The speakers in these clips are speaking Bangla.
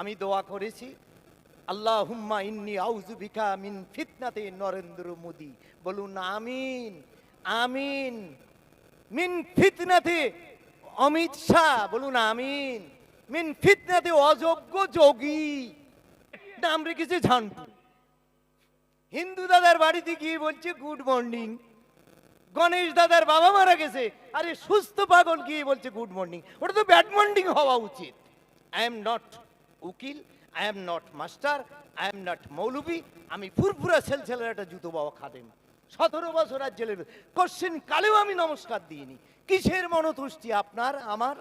আমি দোয়া করেছি আল্লাহ হুম্মা ইন্নি আউজুবিকা মিন ফিতনাতে নরেন্দ্র মোদি। বলুন, আমিন আমিন, মিন ফিতনাতে অমিত শাহ। বলুন, আমিন, মিন ফিতনাতে অযোগ্য যোগী। নাম রেখেছে ঝান্টু হিন্দু দাদার বাড়িতে গিয়ে বলছে, গুড মর্নিং। গণেশ দাদার বাবা মারা গেছে। আরে, সুস্থ পাগল গিয়ে বলছে, গুড মর্নিং। ওটা তো ব্যাড মর্নিং হওয়া উচিত। আই এম নট উকিল I am not master I am not মৌলবি, আমি ফুরফুরা সেল ছেলের একটা জুতো বাবা খাদেম। সতেরো বছর আর জেলের কোশ্চেন কালেও আমি নমস্কার দিইনি। কিসের মনতুষ্টি আপনার, আমার?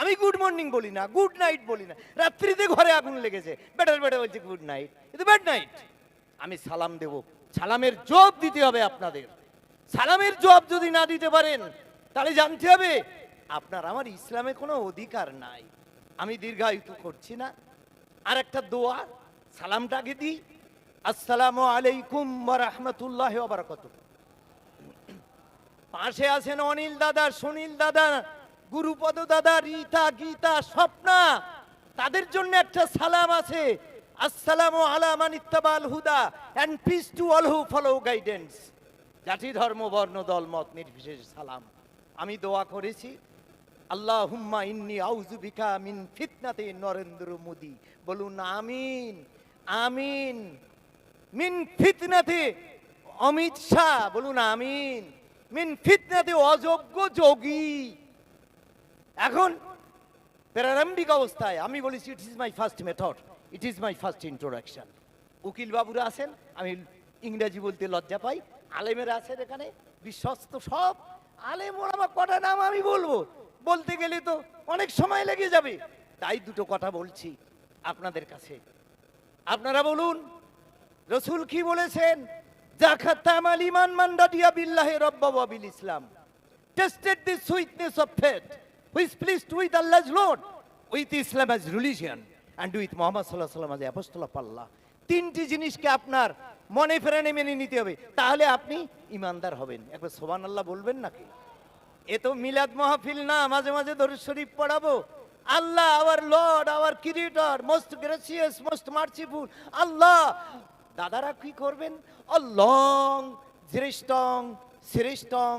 আমি গুড মর্নিং বলি না গুড নাইট বলি না। রাত্রিতে ঘরে আগুন লেগেছে। বেটার বেটার বলছে গুড নাইট কিন্তু ব্যাড নাইট আমি সালাম দেব। সালামের জবাব দিতে হবে আপনাদের। সালামের জবাব যদি না দিতে পারেন, তাহলে জানতে হবে, আপনার আমার ইসলামে কোনো অধিকার নাই। আমি দীর্ঘায়িত করছি না। আর একটা দোয়া সালামটাকে দিই। আসসালামু আলাইকুম রহমতুল্লাহ বারাকাতু পাশে আছেন অনিল দাদা, সুনীল দাদা, গুরুপদ দাদা, রীতা, গীতা, স্বপ্না। তাদের জন্য একটা সালাম আছে। আসসালামু আলা মান ইত্তাবাল হুদা and peace to all who follow guidance. জাতি, ধর্ম, বর্ণ, দল, মত নির্বিশেষে সালাম। আমি দোয়া করেছি। আল্লাহ ইন্নি আউজুবিকা মিন ফিতনাতে নরেন্দ্র মোদি। বলুন আমিন আমিন। মিন ফিতনাতে অমিত শাহ, বলুন আমিন। মিন ফিতনাতে অযোগ্য যোগী। এখন প্রারম্ভিক অবস্থায় আমি বলেছি it is my first method it is my first introduction উকিল বাবুরা আছেন, আমি ইংরেজি বলতে লজ্জা পাই। আলেমেরা আছেন এখানে, বিশ্বস্ত সব। আলেম ওলামা কটা নাম আমি বলব? বলতে গেলে তো অনেক সময় লেগে যাবে তাই দুটো কথা বলছি আপনাদের কাছে আপনারা বলুন রসুল কি বলেছেন ইসলাম. তিনটি জিনিসকে আপনার মনে ফেরানে মেনে নিতে হবে তাহলে আপনি ইমানদার হবেন একবার সোবান আল্লাহ বলবেন নাকি এ তো মিলাদ মাহফিল না, মাঝে মাঝে দরুদ শরীফ পড়াবো। Allah our lord our creator most gracious most merciful Allah. দাদারা কি করবেন? অল্লং, শ্রেষ্ঠং শ্রেষ্ঠং,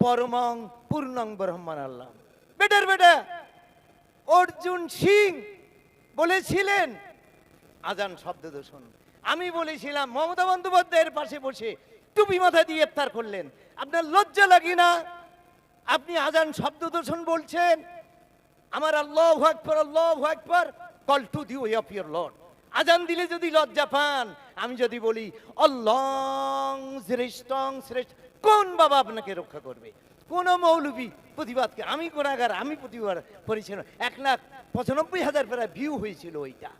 পরমং, পূর্ণং ব্রহ্মান আল্লাহ। বেটার বেটা, অর্জুন সিং বলেছিলেন, আজান শব্দ দূষণ আমি বলেছিলাম, মমতা বন্দ্যোপাধ্যায়ের পাশে বসে টুপি মাথা দিয়ে ইফতার করলেন। আপনার লজ্জা লাগে না? আপনি আজান শব্দ দূষণ বলছেন? আমার আল্লাহ আকবর আল্লাহ আকবর। Call to the way of your lord. আজান দিলে যদি লজ্জা পান, আমি যদি বলি, অল্লং শ্রেষ্ঠং শ্রেষ্ঠ, কোন বাবা আপনাকে রক্ষা করবে? কোন মৌলবী প্রতিবাদকে? আমি কোনাগার আমি প্রতিবাদ করেছিলাম এক লাখ পঁচানব্বই হাজার প্রায় ভিউ হয়েছিল ওইটা।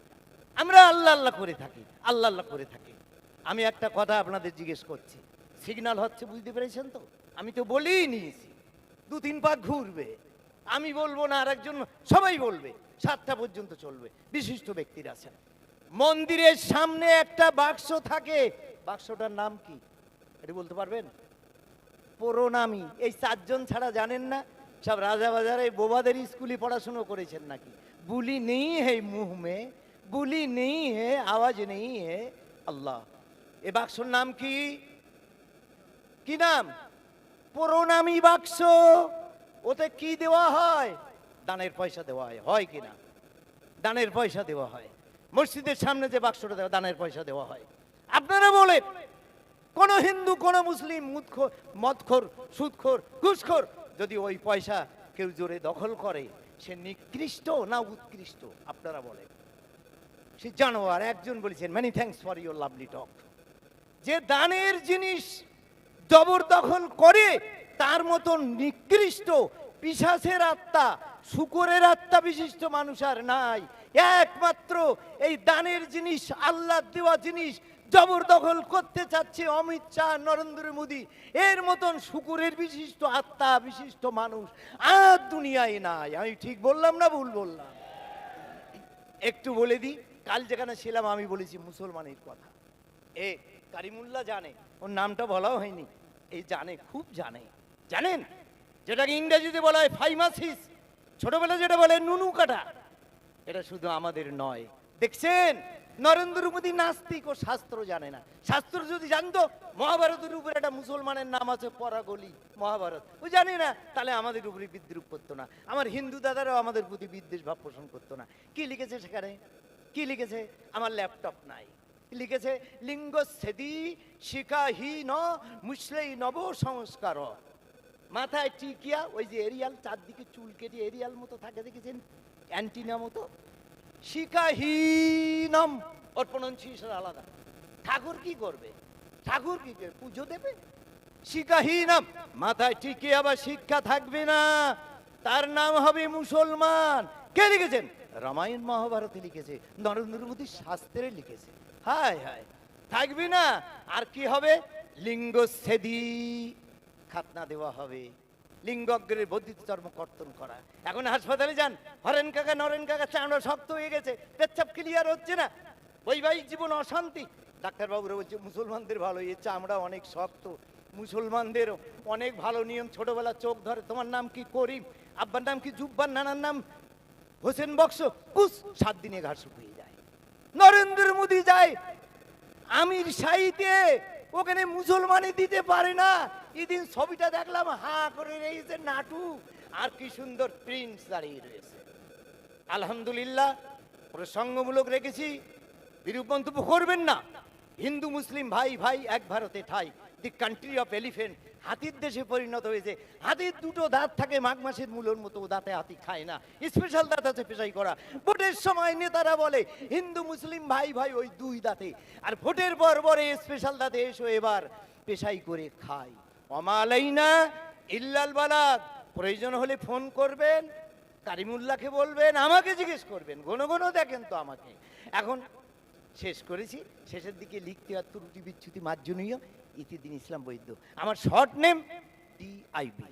আমরা আল্লাহ আল্লাহ করে থাকি, আল্লাহ আল্লাহ করে থাকি। আমি একটা কথা আপনাদের জিজ্ঞেস করছি। সিগন্যাল হচ্ছে, বুঝতে পেরেছেন তো? আমি তো বলেই নিয়েছি। দু তিন পাক ঘুরবে। আমি বলব না আর একজন সবাই বলবে, সাতটা পর্যন্ত চলবে, বিশিষ্ট ব্যক্তিরা আছেন। মন্দিরের সামনে একটা বাক্স থাকে। বাক্সটার নাম কি? এটা বলতে পারবেন? প্রণামী এই চারজন ছাড়া জানেন না? সব রাজাবাজারে বোবাদের স্কুলে পড়াশুনো করেছেন নাকি? বুলি নেই হে মুহ মে, বুলি নেই হে আওয়াজ নেই হে আল্লাহ। এ বাক্সর নাম কি? কি নাম? প্রণামী বাক্স। ওতে কি দেওয়া হয়? দানের পয়সা দেওয়া হয়। হয় কি না? দানের পয়সা দেওয়া হয়। মসজিদের সামনে যে বাক্সটা দেওয়া, দানের পয়সা দেওয়া হয়। আপনারা বলেন, কোন হিন্দু, কোন মুসলিম, মুদখোর, মদখোর, সুদখোর, ঘুষখোর, যদি ওই পয়সা কেউ জোরে দখল করে, সে নিকৃষ্ট না উৎকৃষ্ট? আপনারা বলেন। সে জানোয়ার একজন বলেছেন many thanks for your lovely talk যে দানের জিনিস জবরদখল করে তার মতন নিকৃষ্ট, পিশাচের আত্মা, শুকরের আত্মা বিশিষ্ট মানুষ আর নাই। একমাত্র এই দানের জিনিস আল্লাহ দেওয়া জিনিস জবরদখল করতে চাচ্ছে অমিত শাহ, নরেন্দ্র মোদী। এর মতন শুকুরের বিশিষ্ট আত্মা, বিশিষ্ট মানুষ আর দুনিয়ায় নাই। আমি ঠিক বললাম না ভুল বললাম? একটু বলে দিই, কাল যেখানে ছিলাম আমি বলেছি মুসলমানের কথা। এ কারিমুল্লাহ জানে, ওর নামটা বলাও হয়নি। এই জানে, খুব জানে। জানেন? যেটাকে ইংরেজিতে বলা হয় ফাইমাসিস। ছোটবেলা যেটা বলে নুনু কাটা। এটা শুধু আমাদের নয়। দেখছেন? নরেন্দ্র মোদী নাস্তিক ও শাস্ত্র জানে না। শাস্ত্র যদি জানতো, মহাভারতের উপরে একটা মুসলমানের নাম আছে পরাগলি, মহাভারত। ও জানে না, তাহলে আমাদের উপরে বিদ্রুপ করতো না। আমার হিন্দু দাদারাও আমাদের প্রতি বিদ্বেষ ভাব পোষণ করতো না। কি লিখেছে সেখানে? কি লিখেছে? আমার ল্যাপটপ নাই। লিখেছে, লিঙ্গ সেদি শিকাহীন মুসলেই নব সংস্কার মাথায় টিকিয়া, ওই যে এরিয়াল, চারদিকে চুল কেটে এরিয়াল মতো থাকে, দেখেছেন? অ্যান্টিনা মতো। শিকাহীনম ওর প্রনাউন্সিয়েশন আলাদা। ঠাকুর কি করবে? ঠাকুর কি করবে? পুজো দেবে? শিকাহীনম মাথায় টিকে আবার শিক্ষা থাকবে না। তার নাম হবে মুসলমান। কে লিখেছেন? রামায়ণ মহাভারতে লিখেছে, নরেন্দ্র মোদী শাস্ত্রে লিখেছে। হায় হায়। থাকবে না? আর কি হবে? লিঙ্গ সেদি। খাতনা দেওয়া হবে। লিঙ্গগ্রের বর্ধিত চর্ম কর্তন করা। এখন হাসপাতালে যান। হরেন কাকা, নরেন কাকা, চামড়া শক্ত হয়ে গেছে। পেচ্ছাপ ক্লিয়ার হচ্ছে না। বৈবাহিক জীবন অশান্তি। ডাক্তারবাবুরা বলছে, মুসলমানদের ভালো এর চামড়া অনেক শক্ত। মুসলমানদের অনেক ভালো নিয়ম। ছোটবেলা চোখ ধরে, তোমার নাম কি করিম? আব্বার নাম কি জুব্বার? নানার নাম হোসেন বক্স। কুস, সাত দিনে ঘাস শুকিয়ে নরেন্দ্র মোদী যায়, আমির শাহিতে ওখানে মুসলমানে দিতে পারে না। এদিন ছবিটা দেখলাম, হা করে রয়েছে নাটু। আর কি সুন্দর প্রিন্স দাঁড়িয়ে রয়েছে। আলহামদুলিল্লাহ, প্রসঙ্গমূলক রেখেছি। বিরূপ মন্তব্য করবেন না। হিন্দু, মুসলিম, ভাই ভাই, এক ভারতে ঠাই। দি কান্ট্রি অফ এলিফেন্ট হাতির দেশে পরিণত হয়েছে। হাতির দুটো দাঁত থাকে, মাঘ মাসের মূলর মতো দাঁতে হাতি খায় না। স্পেশাল দাঁত আছে পেশাই করা। ভোটের সময় নেতারা বলে, হিন্দু, মুসলিম, ভাই ভাই, ওই দুই দাঁতে। আর ভোটের পর পরে স্পেশাল দাঁতে এসো এবার, পেশাই করে খাই। অমালাইনা ইল্লাল বালাক প্রয়োজন হলে ফোন করবেন কারিমুল্লাহকে বলবেন, আমাকে জিজ্ঞেস করবেন। ঘন ঘন দেখেন তো আমাকে। এখন শেষ করেছি। শেষের দিকে লিখতে আর ত্রুটি বিচ্ছুতি মার্জনীয়। ইতিদিন ইসলাম বৈদ্য। আমার শর্ট নেম টি আইবি